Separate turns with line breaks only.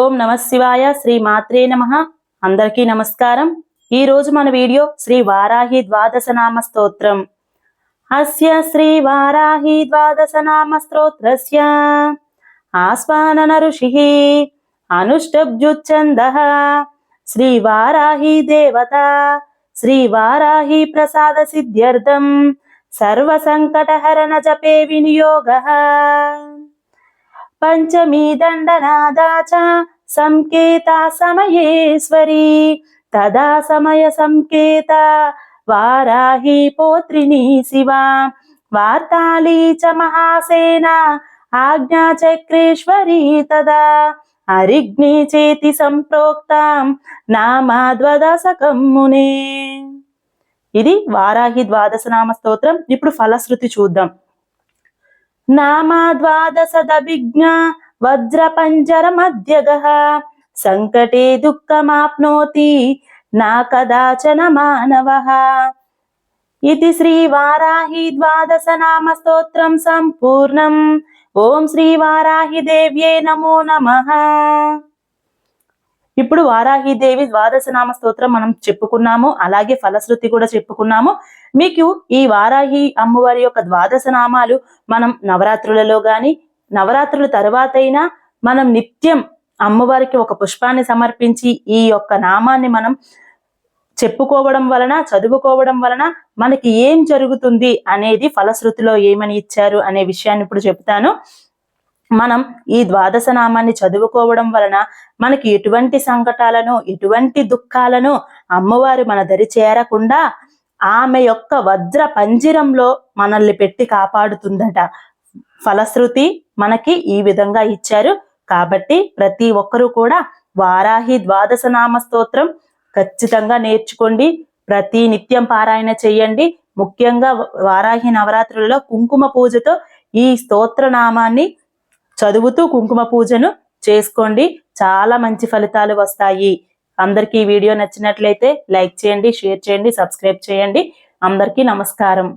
ఓం నమ శివాయ శ్రీ మాత్రే నమ. అందరికీ నమస్కారం. ఈ రోజు మన వీడియో శ్రీ వారాహి ద్వాదశ నామ స్తోత్రం. అస్య శ్రీ వారాహి ద్వాదశ నామ స్తోత్రస్య. ఆస్వానన ఋషి అనుష్టబ్జుచ్ఛంద శ్రీ వారాహి దేవత. శ్రీ వారాహి ప్రసాద సిద్ధ్యర్థం. సర్వ సంకటహరణ జపే వినియోగ. పంచమీ దండనాదా చ సంకేత సమయేశ్వరి. తదా సమయ సంకేత వారాహి పోత్రిని శివ. వార్తాళీ చ మహాసేన ఆజ్ఞా చక్రేశ్వరీ తదా. అరిగ్ని చేతి సంప్రోక్తాం నామాద్వదశకం మునే. ఇది వారాహి ద్వాదశ నామ స్తోత్రం. ఇప్పుడు ఫలశ్రుతి చూద్దాం. నామాద్వాదశదభిజ్ఞ వజ్రపంజరమధ్యగः సంకటే దుఃఖమాప్నోతి నా కదాచన మానవ. ఇది శ్రీ వారాహి ద్వాదశ నామ స్తోత్రం సంపూర్ణం. ఓం శ్రీ వారాహి దేవ్యే నమో నమః. ఇప్పుడు వారాహిదేవి ద్వాదశ నామ స్తోత్రం మనం చెప్పుకున్నాము అలాగే ఫలశ్రుతి కూడా చెప్పుకున్నాము. మీకు ఈ వారాహి అమ్మవారి యొక్క ద్వాదశ నామాలు మనం నవరాత్రులలో గాని నవరాత్రుల తర్వాతైనా మనం నిత్యం అమ్మవారికి ఒక పుష్పాన్ని సమర్పించి ఈ యొక్క నామాన్ని మనం చెప్పుకోవడం వలన చదువుకోవడం వలన మనకి ఏం జరుగుతుంది అనేది ఫలశ్రుతిలో ఏమని ఇచ్చారు అనే విషయాన్ని ఇప్పుడు చెప్తాను మనం ఈ ద్వాదశ నామాన్ని చదువుకోవడం వలన మనకి ఎటువంటి సంకటాలను ఎటువంటి దుఃఖాలను అమ్మవారు మన దరి చేరకుండా ఆమె యొక్క వజ్ర పంజిరంలో మనల్ని పెట్టి కాపాడుతుందట. ఫలశ్రుతి మనకి ఈ విధంగా ఇచ్చారు. కాబట్టి ప్రతి ఒక్కరూ కూడా వారాహి ద్వాదశ నామ స్తోత్రం ఖచ్చితంగా నేర్చుకోండి. ప్రతి నిత్యం పారాయణ చేయండి. ముఖ్యంగా వారాహి నవరాత్రులలో కుంకుమ పూజతో ఈ స్తోత్ర నామాన్ని చదువుతూ కుంకుమ పూజను చేసుకోండి. చాలా మంచి ఫలితాలు వస్తాయి. అందరికీ ఈ వీడియో నచ్చినట్లయితే లైక్ చేయండి షేర్ చేయండి సబ్స్క్రైబ్ చేయండి. అందరికీ నమస్కారం.